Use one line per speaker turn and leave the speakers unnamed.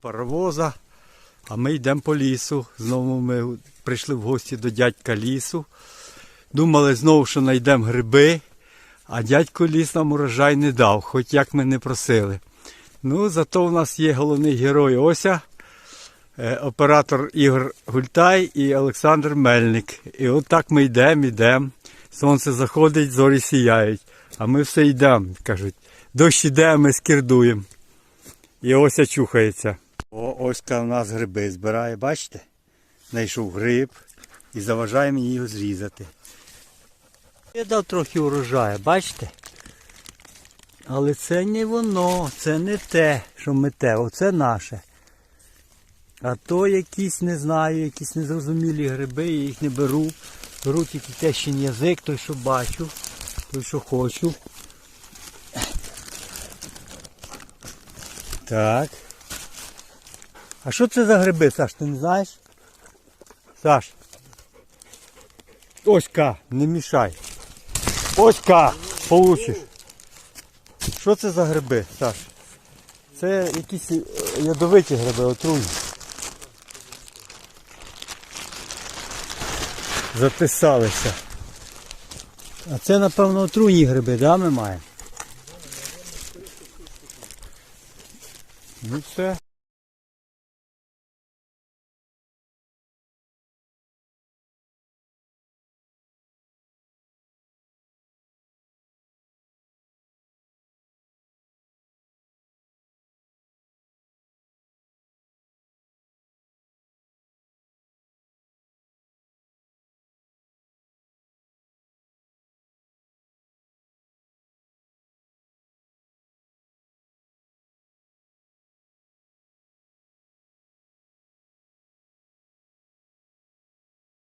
паровоза, а ми йдемо по лісу. Знову ми прийшли в гості до дядька лісу. Думали знову, що знайдемо гриби, а дядько ліс нам урожай не дав, хоч як ми не просили. Ну, зато в нас є головний герой Ося, е, оператор Ігор Гультай і Олександр Мельник. І от так ми йдемо, йдемо. Сонце заходить, зорі сіяють. А ми все йдемо, кажуть. Дощ іде, ми скірдуємо. І Ося чухається. О, Оська у нас гриби збирає, бачите? Знайшов гриб і заважає мені його зрізати. Я дав трохи урожаю, бачите? Але це не воно, це не те, що мете, оце наше. А то якісь, не знаю, якісь незрозумілі гриби, я їх не беру. Беру тільки тещин язик, той, що бачу, той, що хочу. Так. А що це за гриби, Саш, ти не знаєш? Саш. Оська, не мішай. Оська, получиш. Що це за гриби, Саш? Це якісь е, ядовиті гриби, отруйні. Записалися. А це, напевно, отруйні гриби, да, ми маємо? Ну все.